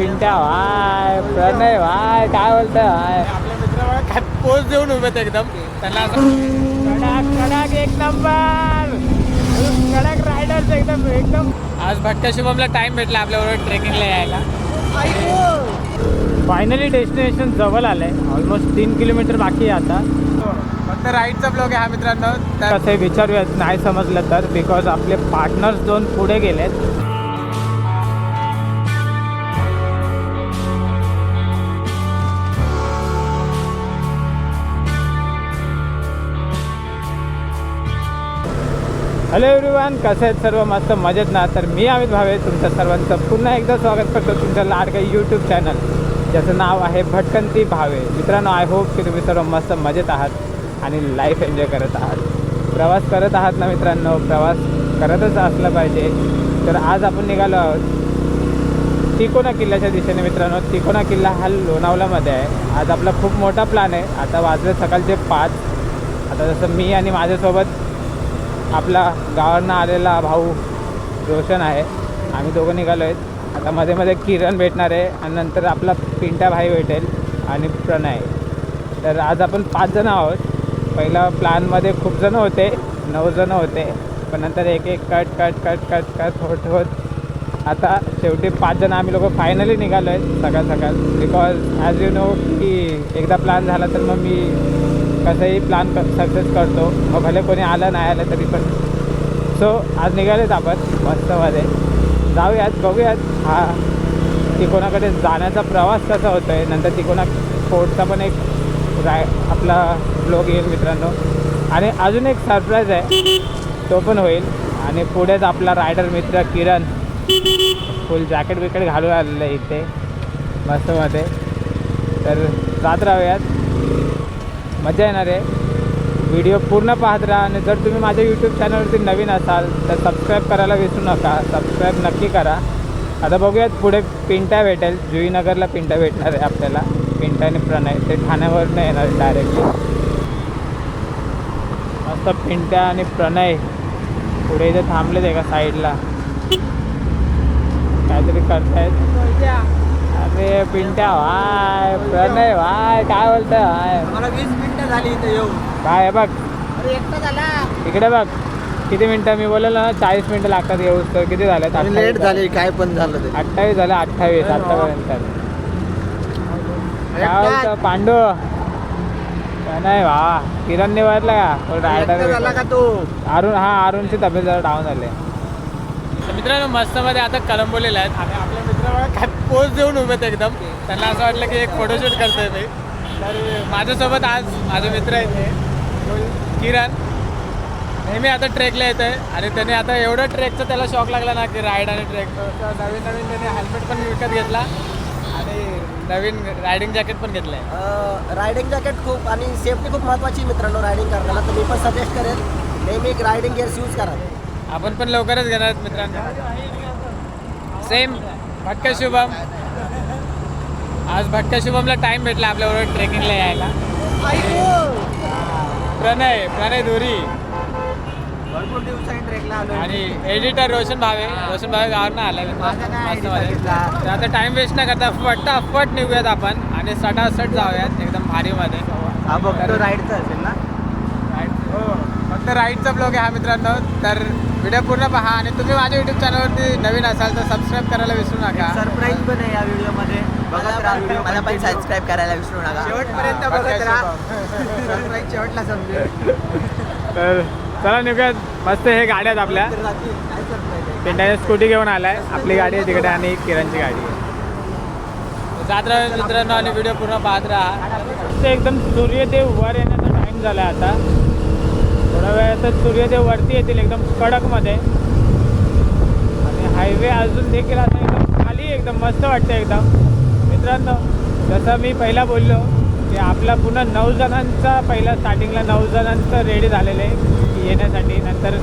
पिंट्या भाय प्रणय भाय काय बोलतोय भाय आपले मित्र बघा काय पोच देऊन उभे एकदम. त्यांना कडक कडक एक नंबर. कडक रायडर्स एकदम एकदम. आज भटक्या शुभमला टाइम भेटला आपल्याबरोबर ट्रेकिंगला यायला. फायनली डेस्टिनेशन जवळ आलंय. ऑलमोस्ट तीन किलोमीटर बाकी आहे आता. फक्त राईडचा ब्लॉग आहे हा मित्रांनो. तर कसं आहे विचारूया नाही समजलं तर बिकॉज आपले पार्टनर्स दोन पुढे गेलेत. हॅलो एव्हरीवन कसं आहेत सर्व? मस्त मजेत ना? तर मी अमित भावे तुमच्या सर्वांचं पुन्हा एकदा स्वागत करतो तुमच्या लाडक्या यूट्यूब चॅनल ज्याचं नाव आहे भटकंती भावे. मित्रांनो आय होप की तुम्ही सर्व मस्त मजेत आहात आणि लाईफ एन्जॉय करत आहात. प्रवास करत आहात ना मित्रांनो? प्रवास करतच असला पाहिजे. तर आज आपण निघालो आहोत तिकोना किल्ल्याच्या दिशेने मित्रांनो. तिकोना किल्ला हा लोणावळ्यामध्ये आहे. आज आपला खूप मोठा प्लॅन आहे. आता वाजले सकाळचे पाच. आता जसं मी आणि माझ्यासोबत आपला गावांना आलेला भाऊ रोशन आहे. आम्ही दोघं निघालो आहेत. आता मध्ये मध्ये किरण भेटणार आहे आणि नंतर आपला पिंटा भाई भेटेल आणि प्रणय. तर आज आपण पाच जण आहोत. पहिला प्लॅनमध्ये खूप जणं होते नऊ जणं होते. पण नंतर एक एक cut cut cut cut cut होत होत. आता शेवटी पाच जण आम्ही लोक फायनली निघालो आहेत सकाळ सकाळ. बिकॉज ॲज यू नो की एकदा प्लॅन झाला तर मग मी कसंही प्लॅन सक्सेस करतो. मग भले कोणी आलं नाही आलं तरी पण. सो आज निघालेत आपण मस्तमध्ये. जाऊयात बघूयात. हा तिकोणाकडे जाण्याचा प्रवास कसा होतो आहे नंतर तिकोणा फोर्टचा पण एक राय आपला ब्लॉग येईल मित्रांनो. आणि अजून एक सरप्राईज आहे तो पण होईल. आणि पुढेच आपला रायडर मित्र किरण फुल जॅकेट बिकेट घालून आलेलं आहे इथे. मस्तमध्ये. तर जात राहूयात. मजा येणार आहे. व्हिडिओ पूर्ण पाहत राहा आणि जर तुम्ही माझ्या यूट्यूब चॅनलवरती नवीन असाल तर सबस्क्राईब करायला विसरू नका. सबस्क्राईब नक्की करा. आता बघूयात पुढे पिंट्या भेटेल. जुईनगरला पिंट्या भेटणार आहे आपल्याला. पिंट्या आणि प्रणय. ते ठाण्यावरनं येणार डायरेक्टली मस्त पिंट्या आणि प्रणय. पुढे इथे थांबलेत एका साईडला काहीतरी करतायत. अरे पिंट्या भाय प्रणय भाय काय बोलतोय मिनिटं झाली इथे येऊ काय आहे बघ. अरे एकटा झाला. इकडे बघ. किती मिनटं? मी बोललो ना चाळीस मिनटं लागतात येऊस तर. किती झाले? लेट झाली काय पण झालं ते. अठ्ठावीस झालं अठ्ठावीस आतापर्यंत. काय पांडू? नाही वा किरण निवारला का? एकटा झाला का तो? अरुण हा अरुणची तब्येत जरा डाऊन झाली. तर मित्रांनो मस्तमध्ये आता कलंबोलेला आहेत. आणि आपले मित्र बघा काय पोच देऊन उभे आहेत एकदम. त्यांना असं वाटलं की एक फोटोशूट करतोय मी. तर माझ्यासोबत आज माझे मित्र आहेत हे किरण. नेहमी आता ट्रेकला येत आहे आणि त्याने आता एवढं ट्रेकचं त्याला शॉक लागला ना की राईड आणि ट्रेक नवीन नवीन त्याने हेल्मेट पण विकत घेतला. आणि नवीन रायडिंग जॅकेट पण घेतलं आहे रायडिंग जॅकेट खूप आणि सेफ्टी खूप महत्वाची आहे मित्रांनो रायडिंग करताना. तर मी पण सजेस्ट करेन नेहमी एक रायडिंग गिअर्स यूज करा. आपण पण लवकरच घेणार आहेत मित्रांनो. सेम भटक्या शुभम. आज भटक्या शुभमला टाइम भेटला आपल्याबरोबर ट्रेकिंगला यायला. प्रणय प्रणय धुरी. भरपूर दिवसांनी ट्रेकला आलो आणि एडिटर रोशन भावे. रोशन भावे गावानं आला आता टाइम वेस्ट न करता फटाफट निघूयात आपण आणि सटासट जाऊयात एकदम भारीमध्ये बघतो राईडचा असेल ना? हो. फक्त राईडचा ब्लॉग आहे हा मित्रांनो. तर व्हिडिओ पूर्ण पहा आणि तुम्ही माझ्या युट्यूब चॅनलवरती नवीन असाल तर सबस्क्राईब करायला विसरू नका. सरप्राईज पण आहे या व्हिडिओमध्ये. बघत राहा व्हिडिओ मला पण सबस्क्राईब करायला विसरू नका. शेवटपर्यंत हा, बघत राहा. शेवटला समजेल. तर चला निघूयात. मस्त हे गाड्या आहेत आपल्या. पिंट्याने स्कूटी घेऊन आलाय. आपली गाडी आहे तिकडे आणि किरणची गाडी आहे. जात राहा मित्रांनो आणि व्हिडिओ पूर्ण पाहत राहा. ते एकदम सूर्यदेव वर येण्याचा टाईम झाला आहे आता थोड्या वेळातच सूर्यदेव वरती येतील एकदम कडकमध्ये. आणि हायवे अजून देखील आता एकदम खाली एकदम मस्त वाटतं एकदम. मित्रांनो जसं मी पहिला बोललो की आपला पुन्हा नऊ जणांचा पहिला स्टार्टिंगला नऊ जणांचं रेडी झालेलं आहे येण्यासाठी. नंतर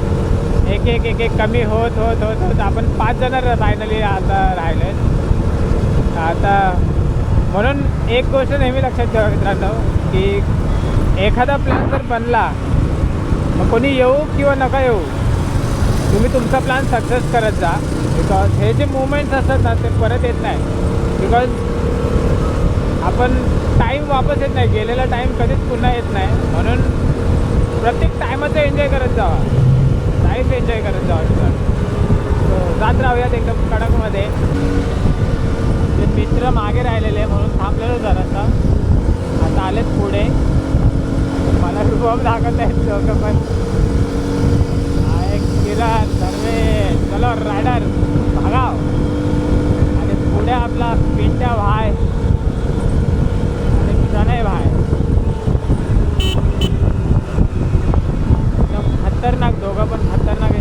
एक एक एक एक कमी होत होत होत होत आपण पाच जण फायनली आता राहिले आहेत आता म्हणून एक गोष्ट नेहमी लक्षात ठेवा मित्रांनो की एखादा प्लॅन जर बनला मग कोणी येऊ किंवा नका येऊ तुम्ही तुमचा प्लॅन सक्सेस करत जा. बिकॉज हे जे मुवमेंट्स असतात ना ते परत येत नाही. बिकॉज आपण टाईम वापस येत नाही. गेलेला टाईम कधीच पुन्हा येत नाही. म्हणून प्रत्येक टायमाचं एन्जॉय करत जावा. लाईफ एन्जॉय करत जावा ठिकाण जात राहूयात एकदम कडकमध्ये. ते मित्र मागे राहिलेले म्हणून थांबलेलो जरासा. आता आलेत पुढे. मला बॉम्ब दाखवत नाहीत लोक पण. एक किरण सर्वे चलो रायडर. भागाव. आणि पुढे आपला पिंट्या भाय. आणि प्रणय भाय. एकदम खतरनाक दोघं पण खतरनाक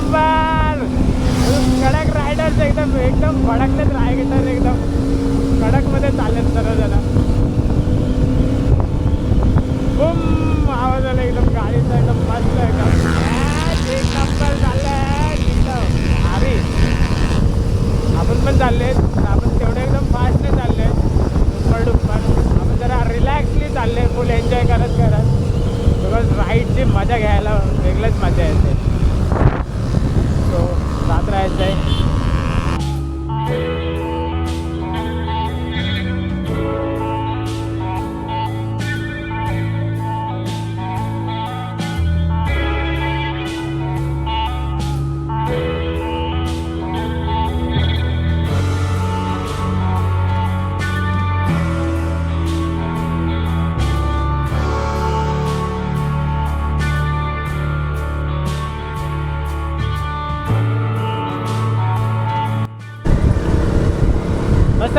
नंबर. कडक रायडर्स एकदम एकदम भडकलेत रायडर एकदम. कडकमध्ये चाललेत सर्वजण. बुम आवाज आला एकदम गाडीचा एकदम मस्त एकदम. Yes, एक नंबर एकदम भारी. आपण पण चालले आपण तेवढे एकदम फास्ट नाही चालले दुप्पर डुप्पर आपण जरा रिलॅक्सली चालले फुल एन्जॉय करत करत बिकॉज राईडची मजा घ्यायला वेगळंच मजा येते.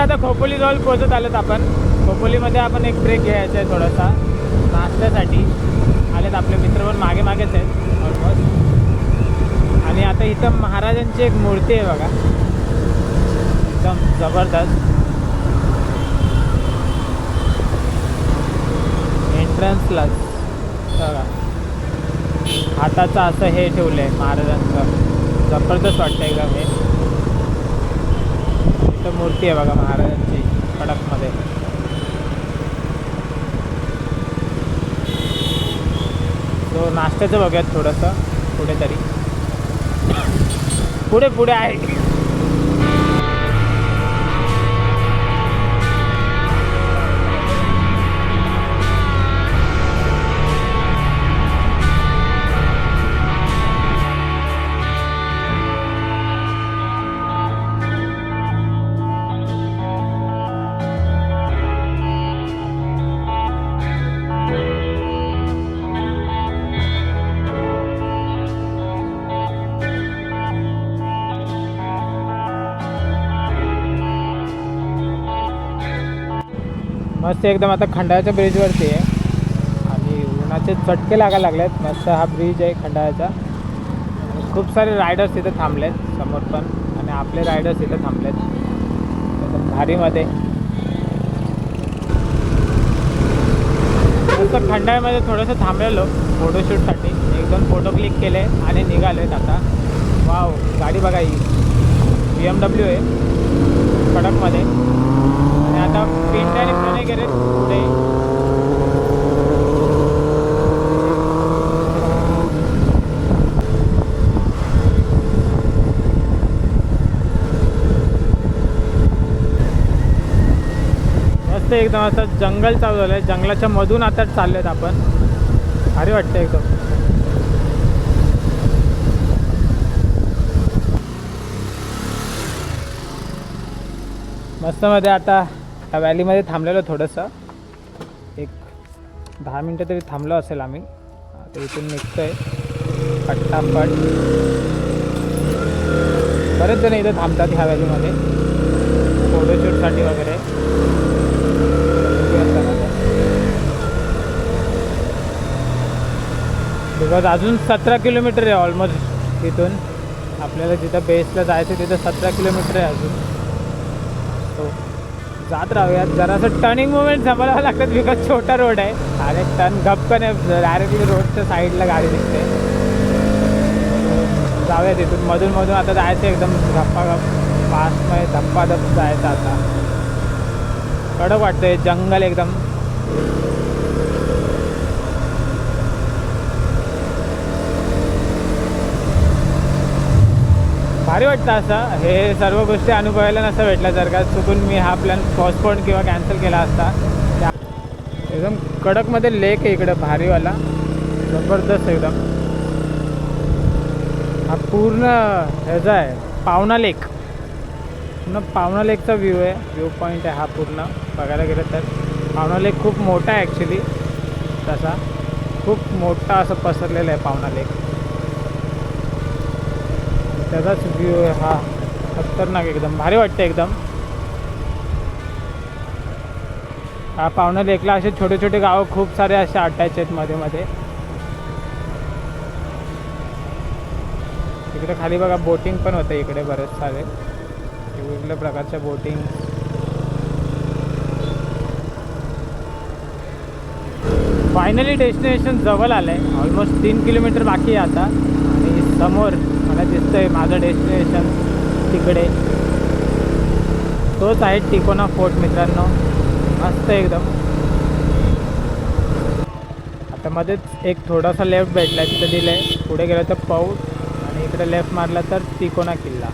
आता खोपोली जवळ पोहोचत आलेत आपण. खोपोलीमध्ये आपण एक ब्रेक घ्यायचा आहे थोडासा. नाश्त्यासाठी. आलेत आपले मित्र पण मागे मागेच आहेत. ऑलमोस्ट आणि आता इथं महाराजांची एक मूर्ती आहे बघा. एकदम जबरदस्त. एंट्रन्सलाच बघा. हाताचं असं हे ठेवलं आहे महाराजांचं. जबरदस्त वाटतं एकदम हे. इथं मूर्ती आहे बघा महाराजांची कडकमध्ये. तो नाश्त्याचं बघूयात थोडंसं कुठेतरी. पुढे पुढे आहे. मस्त एकदम आता खंडाळ्याच्या ब्रिजवरती आहे. आणि उन्हाचे चटके लागायला लागले आहेत मस्त हा ब्रिज आहे खंडाळ्याचा. खूप सारे रायडर्स इथे थांबलेत. समोर पण. आणि आपले रायडर्स इथे थांबलेत. आहेत भारीमध्ये तर खंडाळ्यामध्ये थोडंसं थांबलेलो फोटोशूटसाठी एक दोन फोटो क्लिक केले आणि निघालेत आता. वाव गाडी बघा ही. बी एम डब्ल्यू आहे. कडकमध्ये आणि आता पिंट्याने पुणे गेले पुढे मस्त एकदम असं जंगल चालू झालं आहे जंगलाच्या मधून आता चाललेत आपण. भारी वाटतं एकदम. मस्त मध्ये आता ह्या व्हॅलीमध्ये थांबलेलो थोडंसं. एक दहा मिनटं तरी थांबलो असेल आम्ही. आता इथून निघतोय. पट्टापट बरेच जण इथं थांबतात ह्या व्हॅलीमध्ये फोटोशूटसाठी वगैरे. बिकॉज अजून सतरा किलोमीटर आहे ऑलमोस्ट तिथून. आपल्याला जिथं बेसला जायचं तिथं सतरा किलोमीटर आहे अजून. सो जात राहूयात. जरासं टर्निंग मुवमेंट सांभाळावं लागतात बिकॉज छोटा रोड आहे. आणि टर्न गपकन आहे डायरेक्टली रोडच्या साईडला गाडी दिसते जाऊया तिथून मधून मधून आता जायचं एकदम धप्पा फास्टमध्ये धप्पा धप जायचं आता. कडक वाटतंय. जंगल एकदम. भारी वाटतं असं. हे सर्व गोष्टी अनुभवायला नसं भेटलं जर का चुकून मी हा प्लॅन पॉस्टपोन किंवा कॅन्सल केला असता. त्या- एकदम कडकमध्ये लेक आहे इकडं भारीवाला. जबरदस्त एकदम. हा पूर्ण ह्याचा आहे पावना लेक पूर्ण पावना लेकचा व्ह्यू आहे. व्ह्यू पॉईंट आहे हा पूर्ण. बघायला गेलं तर. पावना लेक खूप मोठा आहे ॲक्च्युली तसा. खूप मोठा असं पसरलेला आहे पावना लेक त्याचाच व्ह्यू आहे हा खतरनाक एकदम भारी वाटतं एकदम. हा पावणं लेकला असे छोटे छोटे गावं खूप सारे असे अटॅच आहेत मध्ये मध्ये. इकडे खाली बघा बोटिंग पण होतं इकडे बरेच सारे. वेगवेगळ्या प्रकारच्या बोटिंग फायनली डेस्टिनेशन जवळ आलं आहे ऑलमोस्ट तीन किलोमीटर बाकी आहे आता. आणि समोर मला दिसतंय माझं डेस्टिनेशन तिकडे. तोच आहे टिकोना फोर्ट मित्रांनो. मस्त एकदम. आता मध्येच एक थोडासा लेफ्ट भेटला आहे तिथं दिलं आहे पुढे गेलं तर पाऊस आणि इकडे लेफ्ट मारला तर तिकोना किल्ला.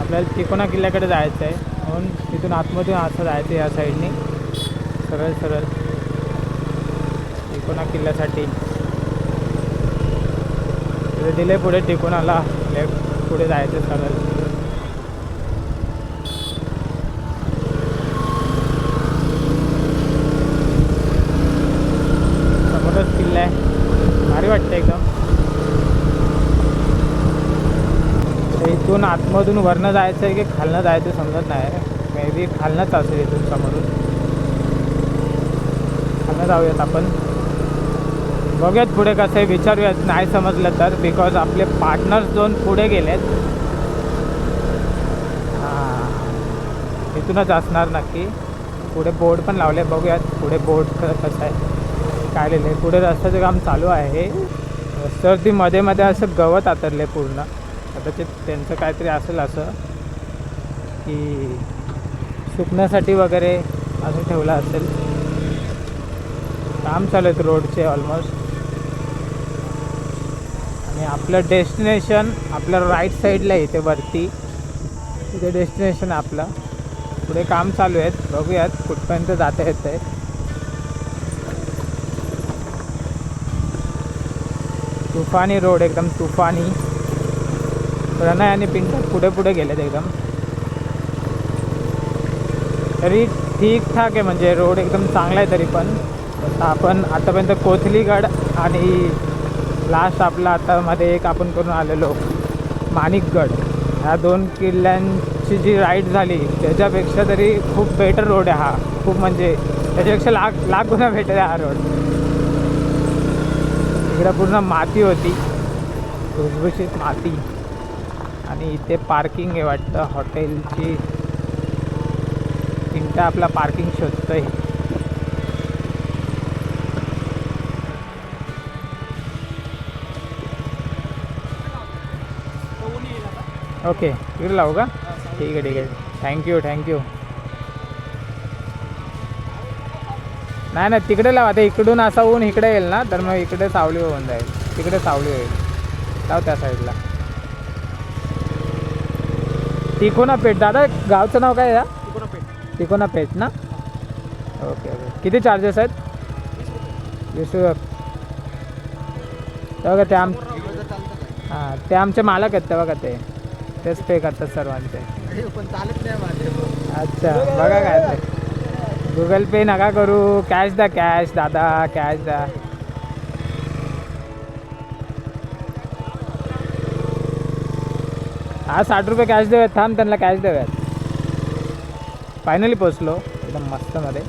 आपल्याला तिकोना किल्ल्याकडे जायचं आहे म्हणून तिथून आतमधून असं जायचं या साईडनी सरळ सरळ. तिकोना किल्ल्यासाठी. म्हणजे दिले पुढे तिकोनाला लेफ्ट पुढे जायचं सरळ समोरच किल्ला आहे. भारी वाटतं एकदम. इथून आतमधून वरनं जायचं आहे की खालनं जायचं समजत नाही. मे बी खालनंच असेल इथून समोरून. खालनं जाऊयात आपण. बघूयात पुढे कसं आहे विचारूयात. नाही समजलं तर बिकॉज आपले पार्टनर्स दोन पुढे गेलेत. हां. इथूनच असणार नक्की. पुढे बोर्ड पण लावले बघूयात पुढे बोर्ड कसं आहे. काय लिहिलं आहे पुढे रस्त्याचं काम चालू आहे. रस्त्यावरती मध्ये मध्ये असं गवत आतरले पूर्ण. कदाचित त्यांचं काहीतरी असेल असं. की सुकण्यासाठी वगैरे असं ठेवलं असेल. काम चालू आहेत रोडचे ऑलमोस्ट आणि आपलं डेस्टिनेशन आपलं राईट साईडला इथे वरती. इथे डेस्टिनेशन आहे आपलं. पुढे काम चालू आहेत. बघूयात कुठपर्यंत जाता येतं आहे तुफानी रोड एकदम तुफानी. प्रणय आणि पिंट पुढे पुढे गेलेत एकदम. तरी ठीकठाक आहे म्हणजे रोड एकदम चांगला आहे तरी पण आपण आतापर्यंत कोथलीगड आणि लास्ट आपला आता मध्ये एक आपण करून आलेलो. माणिकगड. ह्या दोन किल्ल्यांची जी राईड झाली त्याच्यापेक्षा तरी खूप बेटर रोड आहे हा. खूप म्हणजे त्याच्यापेक्षा लाख लाख गुन्हा भेटेल आहे हा रोड इकडं पूर्ण माती होती. भुसभुशीत माती. आणि इथे पार्किंग आहे वाटतं हॉटेलची चिंता आपला पार्किंग शोधतोय. ओके तिकडे लावू का? ठीक आहे ठीक आहे. थँक्यू थँक्यू नाही नाही तिकडे लावा. आता इकडून असा ऊन इकडे येईल ना तर मग इकडे सावली होऊन जाईल. तिकडे सावली होईल. लाव त्या साईडला तिकोना पेठ दादा गावचं नाव काय आहे तिकोना पेठ ना? Okay okay. किती चार्जेस आहेत? वीस रुपये बघा ते आम हां ते आमचे मालक आहेत ते बघा ते. तेच पे करतात सर्वांचे. पण चालत नाही माझे. अच्छा बघा काय ते. गुगल पे नका करू. कॅश द्या कॅश दादा कॅश द्या. हा साठ रुपये कॅश देऊयात. थांब त्यांना कॅश देऊयात. फायनली पोचलो एकदम मस्तमध्ये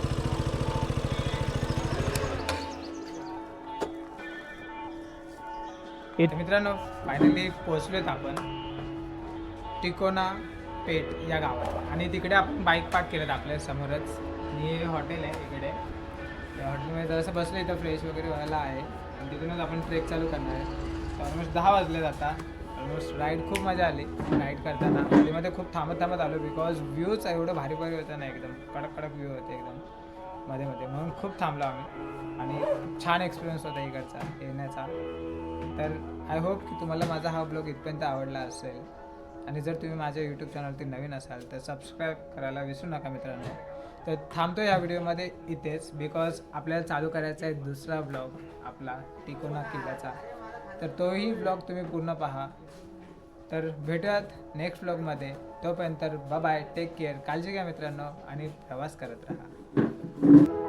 इथे मित्रांनो फायनली पोचलोत आपण. टिकोना पेठ या गावात. आणि तिकडे आपण बाईक पार्क केलं आपल्या समोरच. आणि हे हॉटेल आहे इकडे. त्या हॉटेलमध्ये जरासं बसलं इथं फ्रेश वगैरे व्हायला आहे. आणि तिथूनच आपण ट्रेक चालू करणार आहे. ऑलमोस्ट दहा वाजले जाता ऑलमोस्ट राईड खूप मजा आली राईड करताना. मध्ये खूप थांबत थांबत आलो बिकॉज व्ह्यूज एवढं भारी भारी होतं ना एकदम. कडक कडक व्ह्यू होते एकदम. मध्ये मध्ये. म्हणून खूप थांबलो आम्ही. आणि छान एक्सपिरियन्स होता इकडचा येण्याचा. तर आय होप की तुम्हाला माझा हा ब्लॉग इथपर्यंत आवडला असेल. आणि जर तुम्ही माझ्या यूट्यूब चॅनलवरती नवीन असाल तर सबस्क्राईब करायला विसरू नका मित्रांनो. तर थांबतो या व्हिडिओमध्ये इथेच बिकॉज आपल्याला चालू करायचा आहे दुसरा ब्लॉग आपला टिकोना किल्ल्याचा. तर तोही ब्लॉग तुम्ही पूर्ण पहा. तर भेटूयात नेक्स्ट ब्लॉगमध्ये तोपर्यंत बाय टेक केअर काळजी घ्या मित्रांनो आणि प्रवास करत राहा.